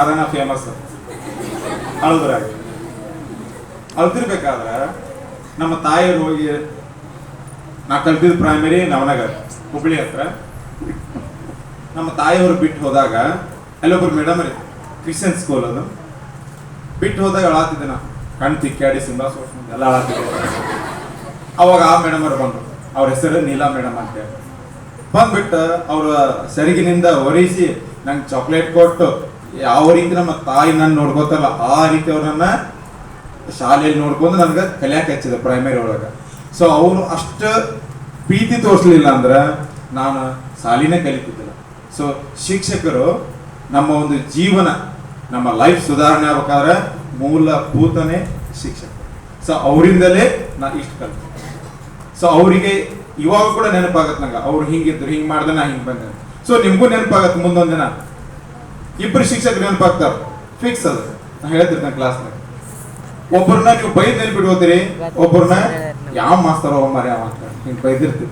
ಅದನ್ನ ಫೇಮಸ್ ಅಳದ್ರಾಗ ಅಳ್ದಿರ್ಬೇಕಾದ್ರೆ ನಮ್ಮ ತಾಯಿಯವ್ರು ಹೋಗಿ ನಾ ಕಲ್ತಿದ್ದು ಪ್ರೈಮರಿ ನವನಗರ್, ಹುಬ್ಳಿ ಹತ್ರ. ನಮ್ಮ ತಾಯಿಯವರು ಬಿಟ್ಟು ಹೋದಾಗ ಅಲ್ಲೊಬ್ರು ಮೇಡಮ್ ರೀ ಕ್ರಿಶ್ಚಿಯನ್ ಸ್ಕೂಲ್ ಅದು. ಬಿಟ್ಟು ಹೋದಾಗ ಅಳಾತಿದ್ದೆ ನಾ ಕಣ್ ತಿಕ್ಕಾಡಿ ಸಿಂಬಾ ಸೋಸ್ಕೊಂಡು ಎಲ್ಲ ಅಳಾತಿದ್ದೆ. ಅವಾಗ ಆ ಮೇಡಮ್ ಅವ್ರು ಬಂದರು. ಅವ್ರ ಹೆಸರು ನೀಲಾ ಮೇಡಮ್ ಅಂತ ಹೇಳಿ. ಬಂದ್ಬಿಟ್ಟು ಅವ್ರ ಸೆರಗಿನಿಂದ ಒರೆಸಿ ನಂಗೆ ಚಾಕ್ಲೇಟ್ ಕೊಟ್ಟು ಯಾವ ರೀತಿ ನಮ್ಮ ತಾಯಿ ನನ್ನ ನೋಡ್ಕೋತಾರಲ್ಲ ಆ ರೀತಿ ಅವ್ರನ್ನ ಶಾಲೆಯಲ್ಲಿ ನೋಡ್ಕೊಂಡು ನನ್ಗೆ ಕಲಿಯಾಕ ಹಚ್ಚಿದೆ ಪ್ರೈಮರಿ ಒಳಗೆ. ಸೊ ಅವರು ಅಷ್ಟು ಪ್ರೀತಿ ತೋರಿಸ್ಲಿಲ್ಲ ಅಂದ್ರೆ ನಾನು ಶಾಲಿನೇ ಕಲಿತಿದ್ದಿಲ್ಲ. ಸೊ ಶಿಕ್ಷಕರು ನಮ್ಮ ಒಂದು ಜೀವನ, ನಮ್ಮ ಲೈಫ್ ಸುಧಾರಣೆ ಆಗ್ಬೇಕಾದ್ರೆ ಮೂಲಭೂತನೇ ಶಿಕ್ಷಕರು. ಸೊ ಅವರಿಂದಲೇ ನಾ ಇಷ್ಟು ಕಲಿತೆ. ಸೊ ಅವರಿಗೆ ಇವಾಗ ಕೂಡ ನೆನಪಾಗತ್ತೆ ನಂಗೆ, ಅವ್ರು ಹಿಂಗಿದ್ರು, ಹಿಂಗೆ ಮಾಡ್ದೆ ನಾ ಹಿಂಗೆ ಬಂದೆ ಸೊ ನಿಮಗೂ ನೆನಪಾಗತ್ತೆ ಮುಂದೊಂದು ದಿನ. ಇಬ್ಬರು ಶಿಕ್ಷಕರು ನೆನಪಾಗ್ತಾರ ಫಿಕ್ಸ್ ಅದು. ನಾ ಹೇಳ್ತಿರ್ತೇನೆ ಕ್ಲಾಸ್ನಾಗ ಒಬ್ಬರನ್ನ ನೀವು ಬೈದ್ ನೆನ್ಪಿಟ್ಕೋತೀರಿ ಒಬ್ಬರನ್ನ ಯಾವ ಮಾಸ್ತರ್ ಮಾರಿ ಅವ ಅಂತ ಹಿಂಗ್ ಬೈದಿರ್ತೀರಿ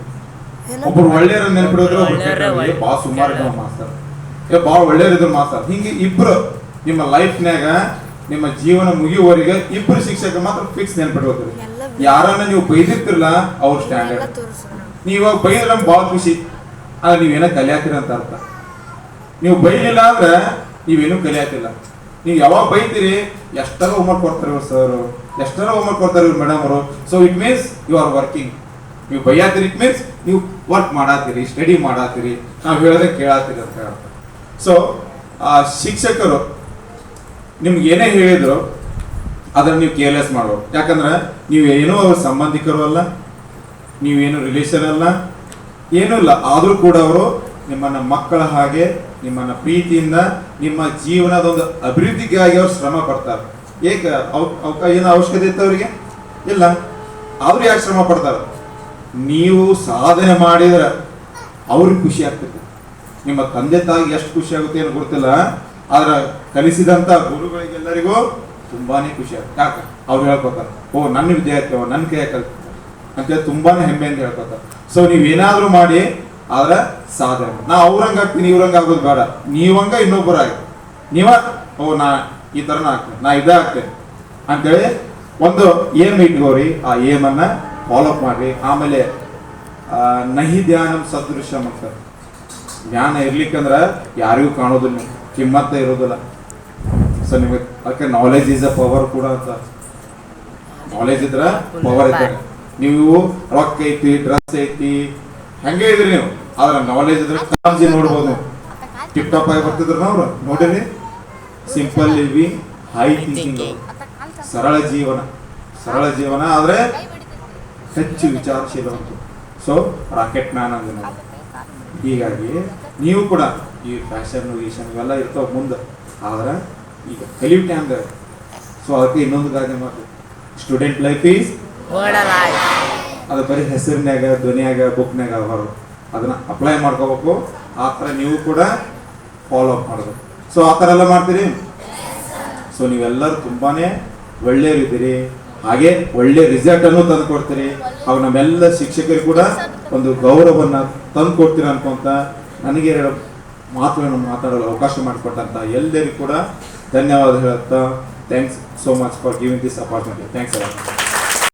ಒಬ್ರು ಒಳ್ಳೆಯವ್ರ ನೆನ್ಪಿಡೋದ್ರೆ ಒಬ್ರು ಬಾ ಸುಮಾರು ಇದ್ದಾವ ಮಾಸ್ತರ್. ಏ ಬಾ ಒಳ್ಳೆಯವ್ರಿದ್ರು ಮಾಸ್ತರ್. ಹಿಂಗೆ ಇಬ್ರು ನಿಮ್ಮ ಲೈಫ್ನ್ಯಾಗ ನಿಮ್ಮ ಜೀವನ ಮುಗಿಯುವವರೆಗೆ ಇಬ್ರು ಶಿಕ್ಷಕ ಮಾತ್ರ ಫಿಕ್ಸ್ ನೆನ್ಪಿಟ್ಕೋತೀರಿ ಯಾರನ್ನ ನೀವು ಬೈದಿರ್ತಿರಲ್ಲ ಅವ್ರ ಸ್ಟ್ಯಾಂಡರ್ಡ್ ನೀವು ಇವಾಗ ಬೈದ್ರೆ ನಮ್ಗೆ ಭಾಳ ಖುಷಿ. ಆದ್ರೆ ನೀವೇನೋ ಕಲಿಯಾಕಿರ ಅಂತ ಅರ್ಥ. ನೀವು ಬೈಲಿಲ್ಲ ಅಂದ್ರೆ ನೀವೇನು ಕಲಿಯಾತಿಲ್ಲ ನೀವು ಯಾವಾಗ ಬೈತೀರಿ, ಎಷ್ಟರ ಹೋಮ್ವರ್ಕ್ ಕೊಡ್ತಾರೆ ಇವ್ರು ಸರ್ ಎಷ್ಟರ ಹೋಮ್ವರ್ಕ್ ಕೊಡ್ತಾರೆ ಇವ್ರು ಮೇಡಮ್ ಅವರು? So it means you are working ನೀವು ಬೈಯಾತಿರಿ ಇಟ್ ಮೀನ್ಸ್ ನೀವು ವರ್ಕ್ ಮಾಡಾತಿರಿ ಸ್ಟಡಿ ಮಾಡಾತಿರಿ. ನಾವು ಹೇಳೋದೇ ಕೇಳಾತೀರಿ ಅಂತ ಹೇಳ್ತಾರೆ ಸೊ ಆ ಶಿಕ್ಷಕರು ನಿಮ್ಗೆ ಏನೇ ಹೇಳಿದ್ರು, ಅದನ್ನು ನೀವು ಕೇರ್ಲೆಸ್ ಮಾಡೋ ಯಾಕಂದ್ರೆ ನೀವು ಏನೋ ಅವ್ರ ಸಂಬಂಧಿಕರು ಅಲ್ಲ, ನೀವೇನು ರಿಲೇಷನ್ ಅಲ್ಲ, ಏನೂ ಇಲ್ಲ. ಆದರೂ ಕೂಡ ಅವರು ನಿಮ್ಮನ್ನ ಮಕ್ಕಳ ಹಾಗೆ ನಿಮ್ಮನ್ನ ಪ್ರೀತಿಯಿಂದ ನಿಮ್ಮ ಜೀವನದ ಒಂದು ಅಭಿವೃದ್ಧಿಗಾಗಿ ಅವ್ರು ಶ್ರಮ ಪಡ್ತಾರೆ. ಏಕ? ಏನು ಅವಶ್ಯಕತೆ ಇತ್ತು ಅವರಿಗೆ? ಇಲ್ಲ. ಅವ್ರು ಯಾಕೆ ಶ್ರಮ ಪಡ್ತಾರೆ? ನೀವು ಸಾಧನೆ ಮಾಡಿದ್ರೆ ಅವ್ರಿಗೆ ಖುಷಿ ಆಗ್ತದೆ. ನಿಮ್ಮ ತಂದೆ ತಾಯಿ ಎಷ್ಟು ಖುಷಿ ಆಗುತ್ತೆ ಏನು ಗೊತ್ತಿಲ್ಲ. ಆದ್ರೆ ಕಲಿಸಿದಂತ ಗುರುಗಳಿಗೆಲ್ಲರಿಗೂ ತುಂಬಾನೇ ಖುಷಿ ಆಗುತ್ತೆ. ಯಾಕೆ? ಅವ್ರು ಹೇಳ್ಕೊತಾರೆ, ಓ, ನನ್ನ ವಿದ್ಯಾರ್ಥಿ ನನ್ನ ಕೈ ಕಲ್ತಾರೆ ಅಂತೇಳಿ ತುಂಬಾನೇ ಹೆಮ್ಮೆಯಿಂದ ಹೇಳ್ಕೊತಾರೆ. ಸೊ ನೀವೇನಾದ್ರೂ ಮಾಡಿ ಆದ್ರೆ ಸಾಧ್ಯ. ನಾ ಅವ್ರಂಗ ಆಗ್ತೀನಿ ಇವ್ರಂಗ ಆಗೋದು ಬೇಡ. ನೀವಂಗ ಇನ್ನೊಬ್ಬರಾಗಿ. ನೀವ, ಓ, ನಾ ಈ ತರ ನಾ ಆಗ್ತೇನೆ, ನಾ ಇದೇ ಆಗ್ತೇನೆ. ಅಂತೇಳಿ ಒಂದು ಏಮ್ ಇಟ್ಕೋರಿ ಆ ಏಮ್ ಅನ್ನ ಫಾಲೋ ಅಪ್ ಮಾಡ್ರಿ. ಆಮೇಲೆ ನಹಿ ಧ್ಯಾನಂ ಸದೃಶ್ಯ ಅಂತ. ಜ್ಞಾನ ಇರ್ಲಿಕ್ಕಂದ್ರ ಯಾರಿಗೂ ಕಾಣೋದಿಲ್ಲ. ಕಿಮ್ಮತ್ತ ಇರೋದಿಲ್ಲ. ಸೊ ನಿಮಗೆ ಅದಕ್ಕೆ ನಾಲೆಜ್ ಈಸ್ ಅ ಪವರ್ ಕೂಡ ಅಂತ. ನಾಲೆಜ್ ಇದ್ರ ಪವರ್ ಇದ್ದಾರೆ ನೀವು ರೊಕ್ಕ ಐತಿ ಡ್ರೆಸ್ ಐತಿ, ಹಂಗೆ ಇದ್ರಿ ನೀವು? ಆದ್ರೆ ನಾಲೆಜ್ ಇದ್ರೆ ಕಾಂಜಿ ನೋಡ್ಬೋದು. ಟಿಕ್ ಟಿಪ್ ಟಾಪ್ ಆಗಿ ಬರ್ತಿದ್ರು ಅವ್ರು? ನೋಡಿರಿ? ಸಿಂಪಲ್ ಲಿವಿಂಗ್ ಹೈ ಥಿಂಕಿಂಗ್ ಸರಳ ಜೀವನ. ಸರಳ ಜೀವನ ಆದ್ರೆ ಹೆಚ್ಚು ವಿಚಾರಶೀಲವಂತು ಸೊ ರಾಕೆಟ್ ಮ್ಯಾನ್ ಅಂದ್ರೆ ನಾವು. ಹೀಗಾಗಿ ನೀವು ಕೂಡ ಈ ಫ್ಯಾಷನ್ ಗೀಷನ್ ಇವೆಲ್ಲ ಇರ್ತಾವ ಮುಂದೆ. ಆದ್ರೆ ಈಗ ಕಲಿಯುತ್ತೆ ಅಂದ್ರೆ. ಸೊ ಅದಕ್ಕೆ ಇನ್ನೊಂದು ಗಾದೆ ಮಾತು ಸ್ಟೂಡೆಂಟ್ ಲೈಫ್ ಈಸ್ ಅದು ಬರೀ ಹೆಸರಿನಾಗ ಧ್ವನಿಯಾಗ ಬುಕ್ನಾಗ ಬರೋದು ಅದನ್ನ ಅಪ್ಲೈ ಮಾಡ್ಕೋಬೇಕು. ಆ ಥರ ನೀವು ಕೂಡ ಫಾಲೋ ಅಪ್ ಮಾಡಬೇಕು ಸೊ ಆ ಥರ ಎಲ್ಲ ಮಾಡ್ತೀರಿ? ಸೊ ನೀವೆಲ್ಲರೂ ತುಂಬಾನೇ ಒಳ್ಳೆಯವರಿದ್ದೀರಿ. ಹಾಗೆ ಒಳ್ಳೆ ರಿಸಲ್ಟ್ ಅನ್ನು ತಂದು ಕೊಡ್ತೀರಿ. ಅವಾಗ ನಮ್ಮೆಲ್ಲ ಶಿಕ್ಷಕರು ಕೂಡ ಒಂದು ಗೌರವವನ್ನು ತಂದು ಕೊಡ್ತೀರ ಅನ್ಕೊಂತ ನನಗೆ ಎರಡು ಮಾತುಗಳನ್ನು ಮಾತಾಡಲು ಅವಕಾಶ ಮಾಡಿಕೊಟ್ಟಂತ ಎಲ್ಲರಿಗೂ ಕೂಡ ಧನ್ಯವಾದ ಹೇಳುತ್ತಾ thanks so much for giving this opportunity thanks ಅಲ್ಲ